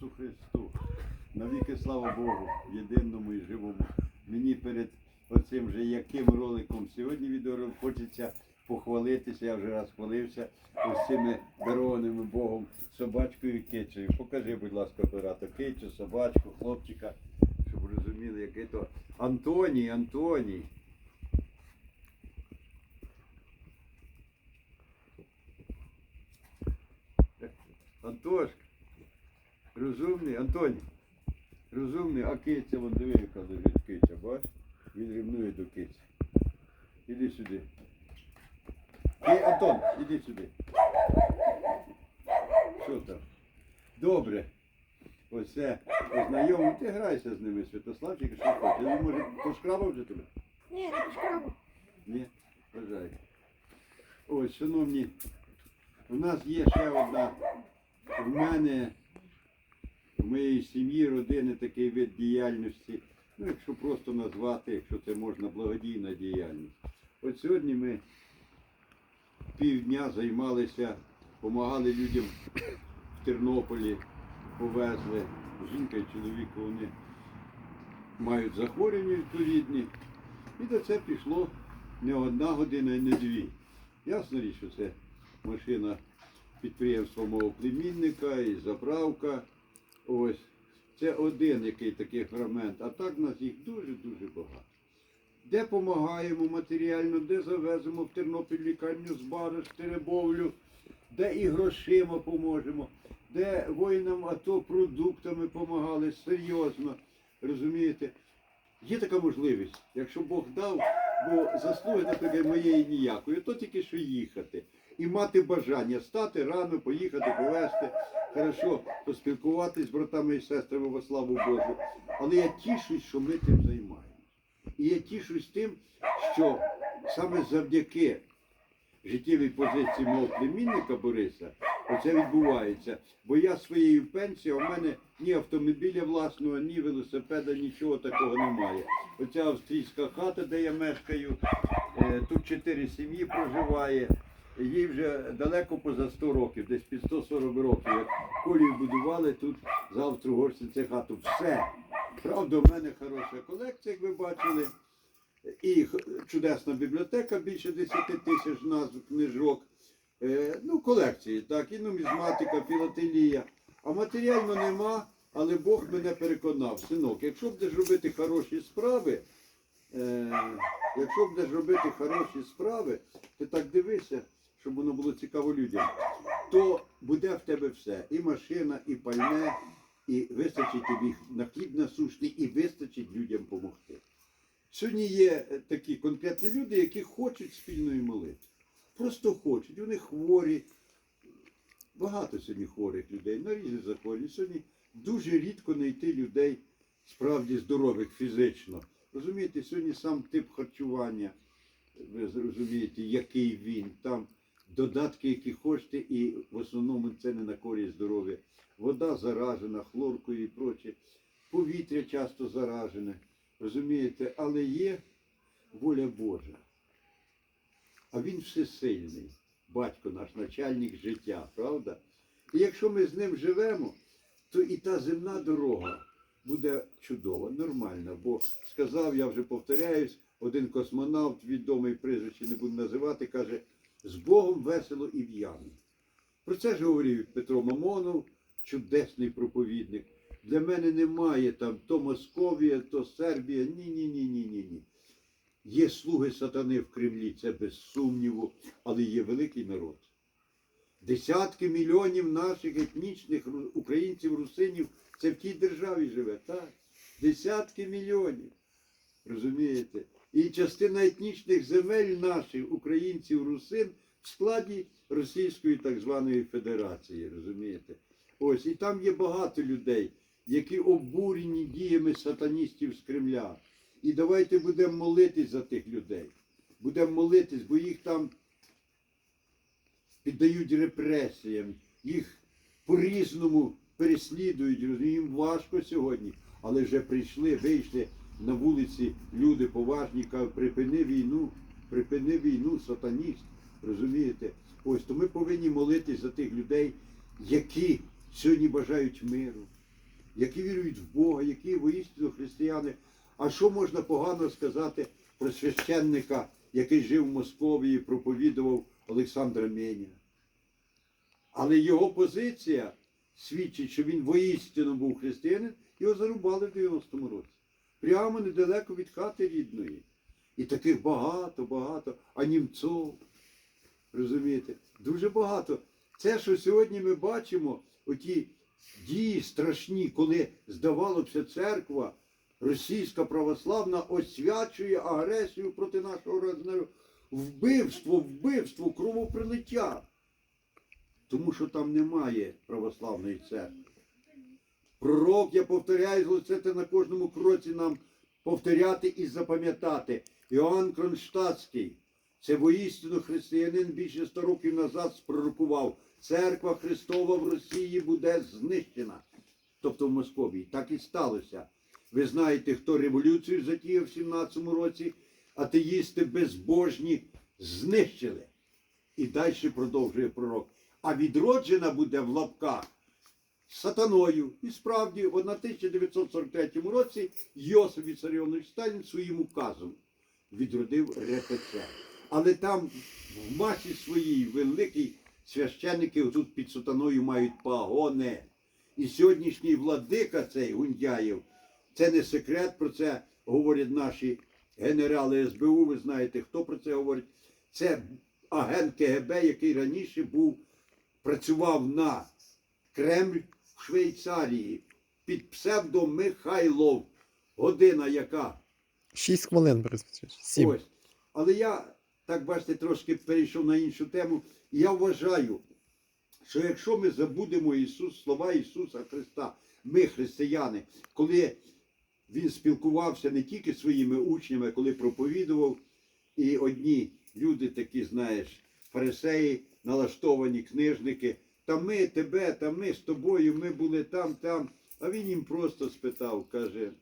Ісусу Христу. Навіки слава Богу, єдиному і живому. Мені перед оцим же яким роликом сьогодні відео хочеться похвалитися, я вже раз хвалився ось цими дарованими Богом собачкою і кицею. Покажи, будь ласка, оператор, кицю, собачку, хлопчика, щоб розуміли, який то Антоній, Антоній. Антошка, розумний, Антоній, розумний, а киця, вон диви, яка лежить киця, бач? Він рівнує до киці. Іди сюди. Ти, Антон, іди сюди. Що там? Добре. Ось це познайомий. Ти грайся з ними, Святославчик, що хочеш. Він може пошкрабав вже тебе? Ні, не пішкав. Ні, бажаю. Ось, шановні, у нас є ще одна, в мене, моєї сім'ї, родини такий вид діяльності. Ну, якщо просто назвати, якщо це можна, благодійна діяльність. От сьогодні ми півдня займалися, допомагали людям в Тернополі, повезли. Жінка і чоловік вони мають захворювання відповідні. І до це пішло не одна година і не дві. Ясно річ, що це машина підприємства мого племінника і заправка. Ось. Це один який такий фрагмент, а так в нас їх дуже-дуже багато. Де допомагаємо матеріально, де завеземо в Тернопіль лікарню з Бариш, Теребовлю, де і грошима поможемо, де воїнам АТО продуктами допомагали серйозно. Розумієте? Є така можливість, якщо Бог дав, бо заслуги наприклад, моєї ніякої, то тільки що їхати. І мати бажання стати рано, поїхати, повезти, хорошо, поспілкуватись з братами і сестрами во славу Божу. Але я тішусь, що ми тим займаємося. І я тішусь тим, що саме завдяки життєвій позиції мого племінника Бориса оце відбувається. Бо я своєю пенсією, у мене ні автомобіля власного, ні велосипеда, нічого такого немає. Оця австрійська хата, де я мешкаю, е, тут чотири сім'ї проживає. Їй вже далеко поза 100 років, десь під 140 років. Як колію будували, тут завтра горці це хату. Все. Правда, в мене хороша колекція, як ви бачили. І чудесна бібліотека, більше 10 тисяч назв книжок. Е, ну, колекції, так, і нумізматика, філателія. А матеріально нема, але Бог мене переконав. Синок, якщо будеш робити хороші справи, е, якщо будеш робити хороші справи, ти так дивися, щоб воно було цікаво людям, то буде в тебе все. І машина, і пальне, і вистачить тобі на хліб насущний, і вистачить людям допомогти. Сьогодні є е, такі конкретні люди, які хочуть спільної молитви. Просто хочуть. Вони хворі. Багато сьогодні хворих людей на різні захворювання. Сьогодні дуже рідко знайти людей справді здорових фізично. Розумієте, сьогодні сам тип харчування, ви розумієте, який він, там додатки, які хочете, і в основному це не на користь здоров'я. Вода заражена, хлоркою і проче. Повітря часто заражене. Розумієте, але є воля Божа. А він всесильний, батько наш, начальник життя, правда? І якщо ми з ним живемо, то і та земна дорога буде чудова, нормальна. Бо сказав, я вже повторяюсь, один космонавт, відомий прізвище не буду називати, каже, з Богом весело і в'яно. Про це ж говорив Петро Мамонов, чудесний проповідник. Для мене немає там то Московія, то Сербія. Ні, ні, ні, ні, ні. Є слуги сатани в Кремлі, це без сумніву, але є великий народ. Десятки мільйонів наших етнічних українців, русинів, це в тій державі живе, так? Десятки мільйонів. Розумієте? І частина етнічних земель наших, українців, русин, в складі Російської так званої Федерації, розумієте? Ось, і там є багато людей, які обурені діями сатаністів з Кремля. І давайте будемо молитись за тих людей. Будемо молитись, бо їх там піддають репресіям, їх по-різному переслідують. Їм важко сьогодні, але вже прийшли, вийшли на вулиці люди поважні, кажуть, припини війну, припини війну, сатаніст. Розумієте? Ось то ми повинні молитись за тих людей, які сьогодні бажають миру, які вірують в Бога, які воістину християни. А що можна погано сказати про священника, який жив в Московії, проповідував Олександра Меніна? Але його позиція свідчить, що він воістину був християнин, його зарубали в 90-му році. Прямо недалеко від хати рідної. І таких багато, багато, а німцов, розумієте, дуже багато. Це, що сьогодні ми бачимо, оті дії страшні, коли, здавалося, церква російська православна освячує агресію проти нашого народу. Вбивство, вбивство, кровоприлиття. Тому що там немає православної церкви. Пророк, я повторяю, це на кожному кроці нам повторяти і запам'ятати. Іоанн Кронштадтський, це воістину християнин більше 100 років назад спророкував. Церква Христова в Росії буде знищена. Тобто в Московії. Так і сталося. Ви знаєте, хто революцію затіяв в 17-му році, атеїсти безбожні знищили. І далі продовжує пророк. А відроджена буде в лапках сатаною. І справді, в 1943 році Йосиф Вісаріонович Сталін своїм указом відродив РПЦ. Але там в масі своїй великій священники тут під сатаною мають пагони. І сьогоднішній владика цей Гундяєв, це не секрет, про це говорять наші генерали СБУ, ви знаєте, хто про це говорить. Це агент КГБ, який раніше був, працював на Кремль в Швейцарії під псевдом Михайлов. Година яка? Шість хвилин, Борис Сім. Ось. Але я, так бачите, трошки перейшов на іншу тему. Я вважаю, що якщо ми забудемо Ісус, слова Ісуса Христа, ми, християни, коли Він спілкувався не тільки своїми учнями, коли проповідував, і одні люди такі, знаєш, фарисеї, налаштовані книжники, та ми тебе, та ми з тобою, ми були там, там. А він їм просто спитав, каже,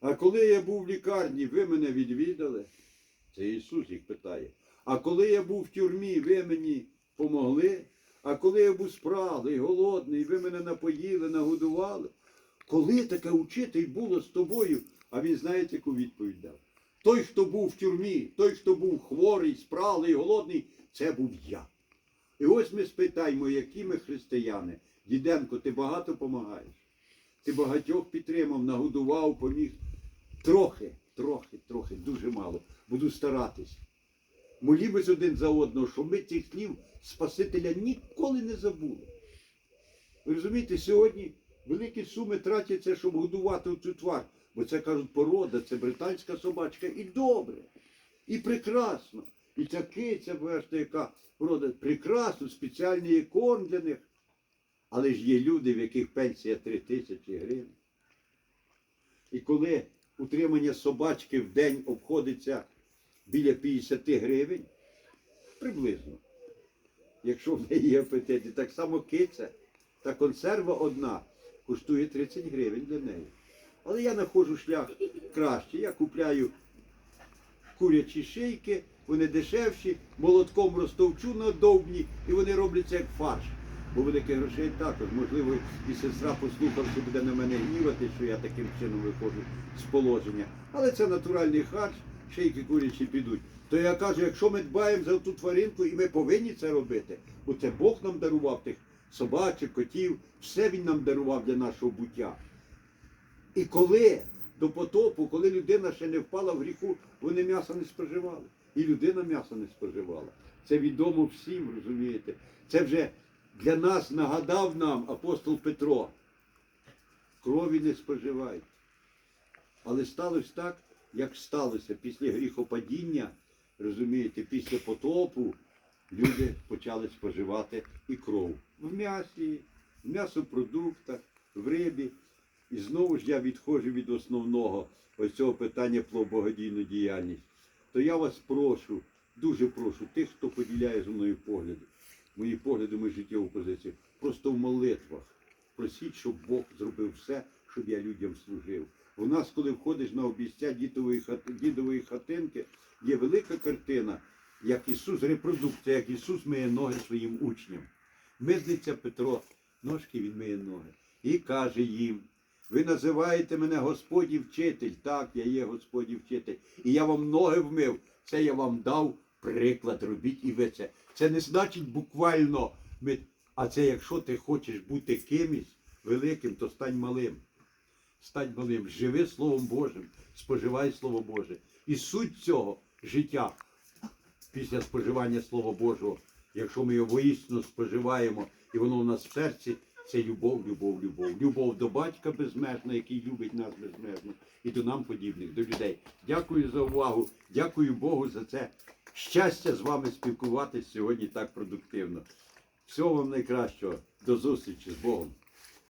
а коли я був в лікарні, ви мене відвідали? Це Ісус їх питає. А коли я був в тюрмі, ви мені помогли? А коли я був спраглий, голодний, ви мене напоїли, нагодували? Коли таке учитель було з тобою? А він знаєте, яку відповідь дав? Той, хто був в тюрмі, той, хто був хворий, спраглий, голодний, це був я. І ось ми спитаємо, які ми християни. Діденко, ти багато допомагаєш? Ти багатьох підтримав, нагодував, поміг. Трохи, трохи, трохи, дуже мало. Буду старатись. Молімось один за одного, щоб ми цих слів Спасителя ніколи не забули. Ви розумієте, сьогодні великі суми тратяться, щоб годувати цю тварь. Бо це кажуть порода, це британська собачка. І добре, і прекрасно. І ця киця, бачите, яка порода, прекрасно, спеціальний корм для них. Але ж є люди, в яких пенсія 3 тисячі гривень. І коли утримання собачки в день обходиться біля 50 гривень, приблизно, якщо в неї є апетит, так само киця, та консерва одна коштує 30 гривень для неї. Але я знаходжу шлях краще. Я купляю курячі шийки, вони дешевші, молотком розтовчу на довбні, і вони робляться як фарш. Бо великих грошей також. Можливо, і сестра, послухавши, буде на мене гнівати, що я таким чином виходжу з положення. Але це натуральний харч, шейки курячі підуть. То я кажу, якщо ми дбаємо за ту тваринку, і ми повинні це робити, бо це Бог нам дарував тих собачок, котів, все Він нам дарував для нашого буття. І коли до потопу, коли людина ще не впала в гріху, вони м'яса не споживали. І людина м'яса не споживала. Це відомо всім, розумієте. Це вже для нас нагадав нам апостол Петро. Крові не споживайте. Але сталося так, як сталося після гріхопадіння, розумієте, після потопу люди почали споживати і кров. В м'ясі, в м'ясопродуктах, в рибі. І знову ж я відходжу від основного ось цього питання про благодійну діяльність. То я вас прошу, дуже прошу, тих, хто поділяє зі мною погляди, мої погляди, мою життєву позицію, просто в молитвах. Просіть, щоб Бог зробив все, щоб я людям служив. У нас, коли входиш на обіця дідової, хати, дідової хатинки, є велика картина, як Ісус, репродукція, як Ісус миє ноги своїм учням. Мизниця Петро, ножки він миє ноги. і каже їм: ви називаєте мене Господь і вчитель. Так, я є Господь і вчитель. І я вам ноги вмив. Це я вам дав приклад. Робіть і ви це. Це не значить буквально, ми- а це якщо ти хочеш бути кимось великим, то стань малим. Стань малим, живи Словом Божим, споживай Слово Боже. І суть цього життя після споживання Слова Божого, якщо ми його воїстину споживаємо, і воно у нас в серці, це любов, любов, любов. Любов до батька безмежна, який любить нас безмежно, і до нам подібних, до людей. Дякую за увагу. Дякую Богу за це. Щастя з вами спілкуватися сьогодні так продуктивно. Всього вам найкращого. До зустрічі з Богом.